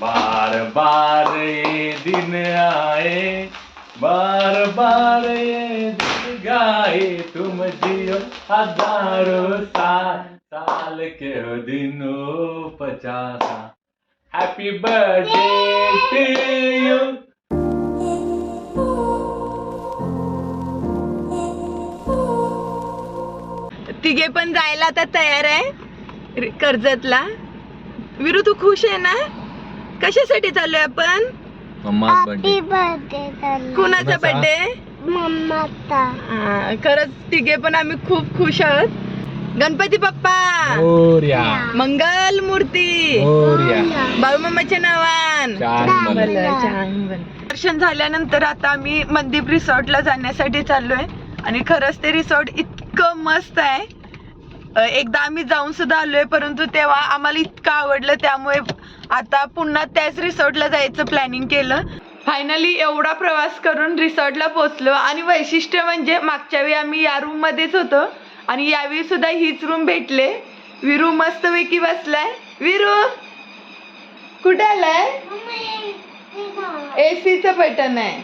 बार बार ये दिन आए बार बार ये दिन गाए तुम जियो हजारों साल साल के दिनों पचासा। हैप्पी बर्थडे टू यू तिघे पण जायला आता तयार आहे कर्जतला. विरू तू खुश आहे ना? कशासाठी चाललोय आपण? बर्थडे कुणाचा बर्थडे मम्माचा. खरंच तिघे पण आम्ही खूप खुश आहोत. गणपती बाप्पा मोर्या मंगल मूर्ती. मोर्या बाळूमामाच्या नावान. दर्शन झाल्यानंतर आता आम्ही मनदीप रिसॉर्टला जाण्यासाठी चाललोय. आणि खरंच ते रिसॉर्ट इतकं मस्त आहे. एकदा आम्ही जाऊन सुद्धा आलोय परंतु तेव्हा आम्हाला इतकं आवडलं त्यामुळे आता पुन्हा त्याच रिसॉर्टला जायचं प्लॅनिंग केलं. फायनली एवढा प्रवास करून रिसॉर्टला पोहोचलो आणि वैशिष्ट्य म्हणजे मागच्या वेळी आम्ही या रूम मध्येच होतो आणि यावेळी सुद्धा हीच रूम भेटले. विरू मस्तपैकी बसलाय. विरू कुठे आलाय? एसीचं बटन आहे.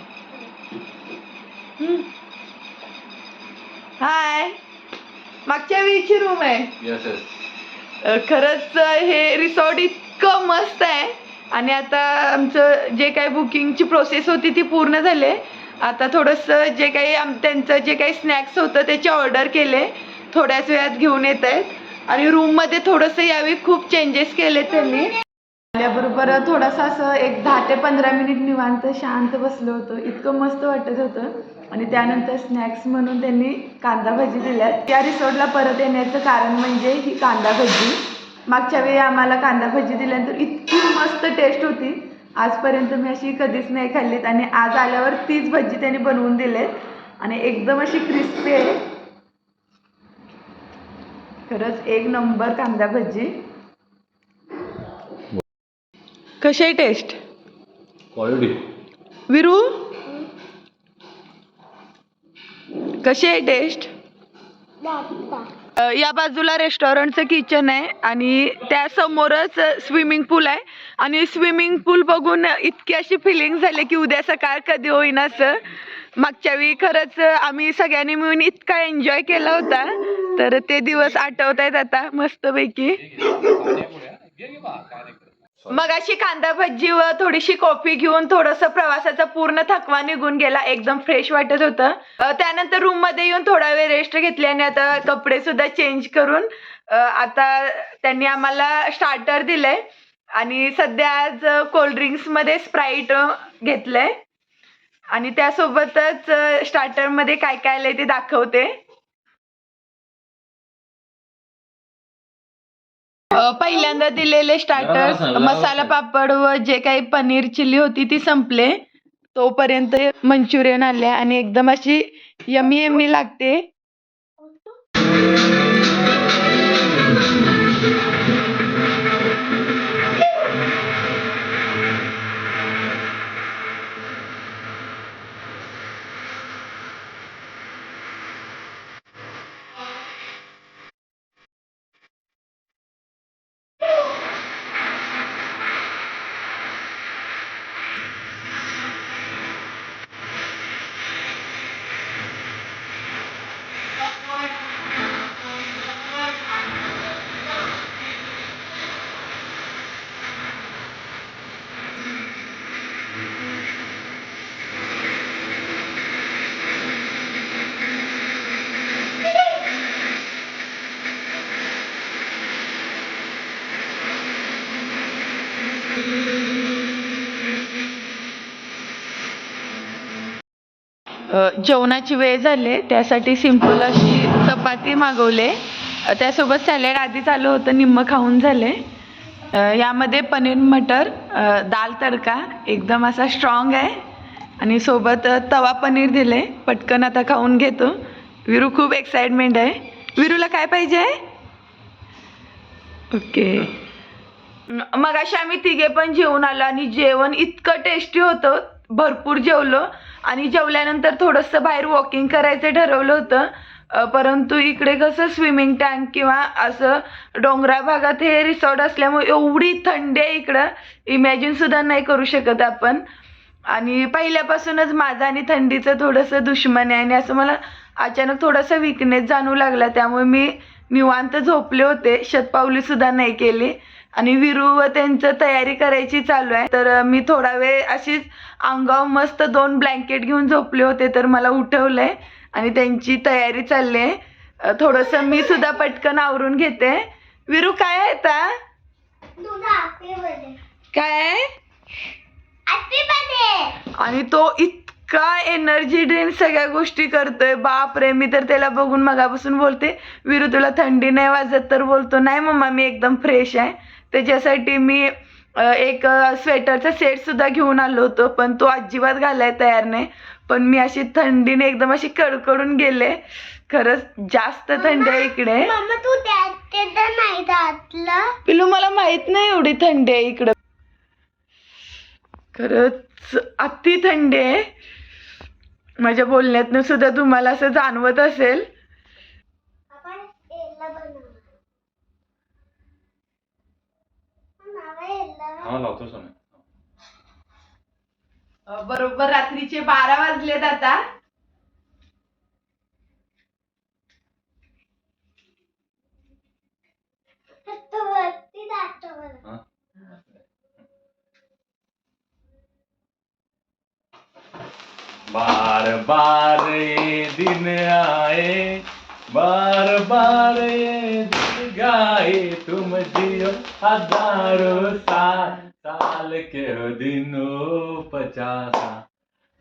हाय मागच्या वेळीची रूम आहे. यस यस अ, खरंच हे रिसॉर्ट इतकं मस्त आहे. आणि आता आमचं जे काही बुकिंगची प्रोसेस होती ती पूर्ण झाली. आता थोडंसं जे काही आम त्यांचं जे काही स्नॅक्स होतं त्याची ऑर्डर केले. थोड्याच वेळात घेऊन येत आहेत. आणि रूममध्ये थोडंसं यावेळी खूप चेंजेस केले त्यांनी. आल्याबरोबर थोडासा असं एक दहा ते पंधरा मिनिट निवांत शांत बसलो होतो. इतकं मस्त वाटत होतं. आणि त्यानंतर स्नॅक्स म्हणून त्यांनी कांदा भजी दिल्यात. या रिसॉर्टला परत येण्याचं कारण म्हणजे ही कांदा भजी. मागच्या वेळी आम्हाला कांदा भजी दिल्यानंतर इतकी मस्त टेस्ट होती. आजपर्यंत मी अशी कधीच नाही खाल्लीत आणि आज आल्यावर तीच भजी त्यांनी बनवून दिलेत. आणि एकदम अशी क्रिस्पी आहे. खरंच एक नंबर कांदा भजी. कशी आहे टेस्ट क्वालिटी विरू? कशी आहे टेस्ट या बाजूला रेस्टॉरंटचं किचन आहे आणि त्या समोरच स्विमिंग पूल आहे. आणि स्विमिंग पूल बघून इतकी अशी फिलिंग झाली की उद्या सकाळ कधी होईन असं मागच्या वेळी खरंच आम्ही सगळ्यांनी मिळून इतका एन्जॉय केला होता. तर ते दिवस आठवत आहेत आता मस्तपैकी. मग अशी कांदा भजी व थोडीशी कॉफी घेऊन थोडस प्रवासाचा पूर्ण थकवा निघून गेला एकदम फ्रेश वाटत होतं. त्यानंतर रूममध्ये येऊन थोडा वेळ रेस्ट घेतली आणि आता कपडे सुद्धा चेंज करून आता त्यांनी आम्हाला स्टार्टर दिलंय आणि सध्या आज कोल्ड्रिंक्समध्ये स्प्राईट घेतलंय. आणि त्यासोबतच स्टार्टरमध्ये काय काय आलंय ते दाखवते. पहिल्यांदा दिलेले स्टार्टर्स जरा मसाला पापड व जे काही पनीर चिल्ली होती ती संपले. तोपर्यंत मंचुरियन आले आणि एकदम अशी यमी यमी लागते. जेवणाची वेळ झाली त्यासाठी सिंपल अशी चपाती मागवले. त्यासोबत सॅलड आधीच आलं होतं निम्मं खाऊन झाले. यामध्ये पनीर मटर दाल तडका एकदम असा स्ट्रॉंग आहे. आणि सोबत तवा पनीर दिले. पटकन आता खाऊन घेतो. विरू खूप एक्साइटमेंट आहे. विरूला काय पाहिजे? ओके. मग अशा आम्ही तिघे पण जेवून आलो आणि जेवण इतकं टेस्टी होतं. भरपूर जेवलो. आणि जेवल्यानंतर थोडंसं बाहेर वॉकिंग करायचं ठरवलं होतं. परंतु इकडे कसं स्विमिंग टँक किंवा असं डोंगराळ भागात हे रिसॉर्ट असल्यामुळे एवढी थंडी आहे इकडं. इमॅजिन सुद्धा नाही करू शकत आपण. आणि पहिल्यापासूनच माझं आणि थंडीचं थोडंसं दुश्मन आहे आणि असं मला अचानक थोडासा विकनेस जाणू लागला. त्यामुळे मी निवांत झोपले होते. शतपावली सुद्धा नाही केली. आणि विरू व त्यांचं तयारी करायची चालू आहे. तर मी थोडा वेळ अशीच अंगावर मस्त दोन ब्लँकेट घेऊन झोपले होते तर मला उठवलंय आणि त्यांची तयारी चालली आहे थोडंसं मी सुद्धा पटकन आवरून घेते. विरू काय आहे आता? बर्थडे काय आहे? आणि तो इतका एनर्जी ड्रिंक सगळ्या गोष्टी करतोय. बाप रे मी तर त्याला बघून मगापासून बोलते विरू तुला थंडी नाही वाजत तर बोलतो. नाही मम्मा मी एकदम फ्रेश आहे. त्याच्यासाठी मी एक स्वेटरचा सेट सुद्धा घेऊन आलो होतो पण तो अजिबात घालाय तयार नाही. पण मी अशी थंडीने एकदम अशी कडकडून गेले. खरंच जास्त थंडी आहे इकडे. पिलू मला माहीत नाही एवढी थंडी आहे इकडं. खरंच अति थंडी आहे. माझ्या बोलण्यातनं सुद्धा तुम्हाला असं जाणवत असेल. बरोबर रात्रीचे बारा वाजलेत आता. बरं बार बार ये दिन आए बार बार ये गाए तुम जियो हजारों साल साल के दिनों पचासा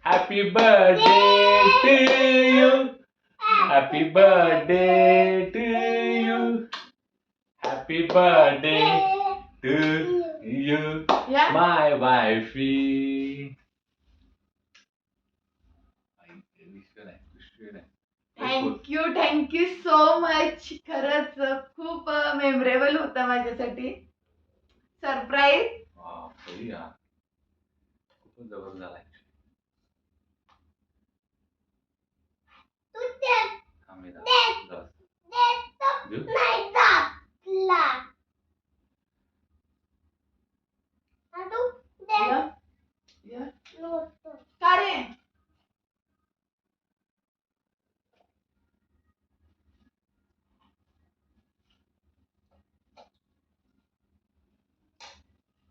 happy birthday to you happy birthday to you happy birthday to you या My wifey. Thank you thank you so much खरंच खूप मेमरेबल होता माझ्यासाठी. सरप्राईज खूपच जबरदस्त झाला तू ते आम्ही देतो नाही घातला हा तू दे नव्हतं का रे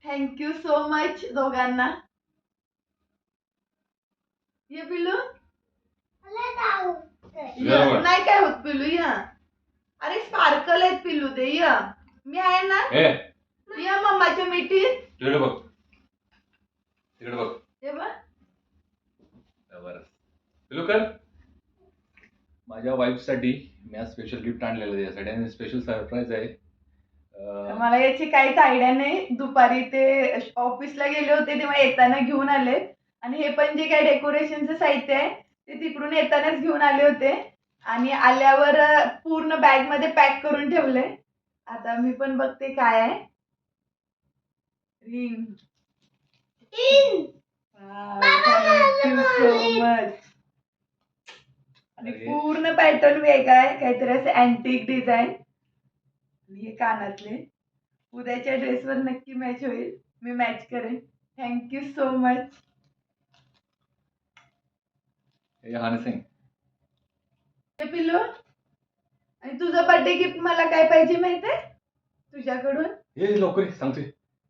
थँक्यू सो मच दोघांना. ये पिलू या. नाही काय होत पिलू या. अरे स्पार्कल आहेत पिलू ते या. मी आहे ना? या मम्माच्या मिठीत. तिकडे बघ. तिकडे बघ. हे बघ. पिलू कर. माझ्या वाईफसाठी मी आज स्पेशल गिफ्ट आणलेलं आहे. त्यासाठी आणि स्पेशल सरप्राईज आहे. मला याची काहीच आयडिया नाही. दुपारी ते ऑफिसला गेले होते तेव्हा येताना घेऊन आले. आणि हे पण जे काही डेकोरेशनचं साहित्य आहे ते तिकडून येतानाच घेऊन आले होते. आणि आल्यावर पूर्ण बॅगमध्ये पॅक करून ठेवले. आता मी पण बघते काय आहे. रिंग. सो मच आणि. पूर्ण पॅटर्न वेगळा आहे. काहीतरी असं अँटिक डिझाईन आणि हे कानातले. उद्याच्या ड्रेसवर नक्की मॅच होईल. मी मॅच करेन. थँक्यू सो मच सिंग हे पिल्लू आणि तुझं बर्थडे गिफ्ट मला काय पाहिजे माहिती आहे? तुझ्याकडून? ये लवकर ये, सांगतोय.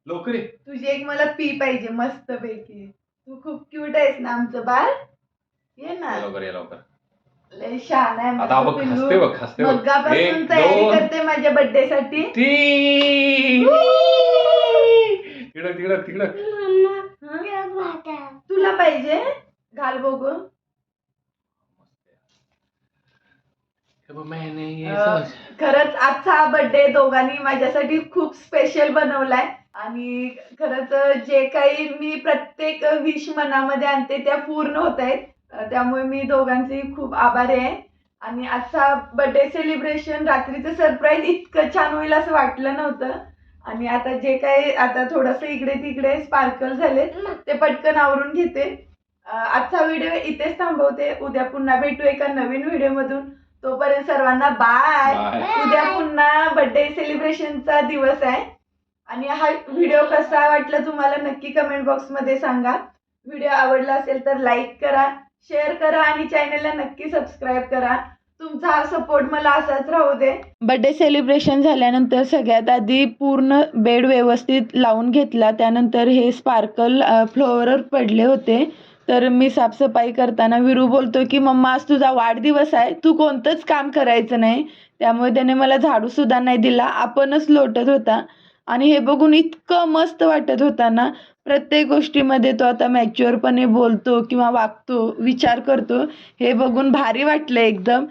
लवकर तुझी एक मला पी पाहिजे मस्त पैकी. तू खूप क्यूट आहेस ना आमचं बाळ. ये ना. लवकर ये लवकर. लय छान आहे. आता माझं बघ पिल्लू. हसते बघ हसते बघ. मगापासून एक तयारी दोन करते माझ्या बर्थडे साठी तीन तिकडं तिकडं तिकडं. मम्मा तुला पाहिजे? घाल बघू हे बघ, मैंने ये अं, समझ- खरंच आजचा हा बर्थडे दोघांनी माझ्यासाठी खूप स्पेशल बनवलाय. आणि खरंच जे काही मी प्रत्येक विश मनामध्ये आणते त्या पूर्ण होत आहेत. त्यामुळे मी दोघांचे खूप आभारी आहे. आणि आजचा बर्थडे सेलिब्रेशन रात्रीचं सरप्राईज इतकं छान होईल असं वाटलं नव्हतं. आणि आता जे काही आता थोडंसं इकडे तिकडे स्पार्कल झाले ते पटकन आवरून घेते. अं, आजचा व्हिडिओ इथेच थांबवते. उद्या पुन्हा भेटू एका नवीन व्हिडिओमधून तोपर्यंत सर्वांना बाय. उद्या पुन्हा बर्थडे सेलिब्रेशनचा दिवस आहे. आणि हा व्हिडिओ कसा वाटला तुम्हाला नक्की कमेंट बॉक्समध्ये सांगा. व्हिडिओ आवडला असेल तर लाईक करा. शेअर करा आणि चॅनलला नक्की सबस्क्राईब करा. तुमचा हा सपोर्ट मला असाच राहू दे. बर्थडे सेलिब्रेशन झाल्यानंतर सगळ्यात आधी पूर्ण बेड व्यवस्थित लावून घेतला. त्यानंतर हे स्पार्कल फ्लोअरवर पडले होते. तर मी साफसफाई करताना विरू बोलतो की मम्मा आज तुझा वाढदिवस आहे. तू कोणतंच काम करायचं नाही. त्यामुळे त्याने मला झाडूसुद्धा नाही दिला. आपणच लोटत होता. आणि हे बघून इतकं मस्त वाटत होता ना. प्रत्येक गोष्टीमध्ये तो आता मॅच्युअरपणे बोलतो किंवा वागतो विचार करतो हे बघून भारी वाटलं एकदम.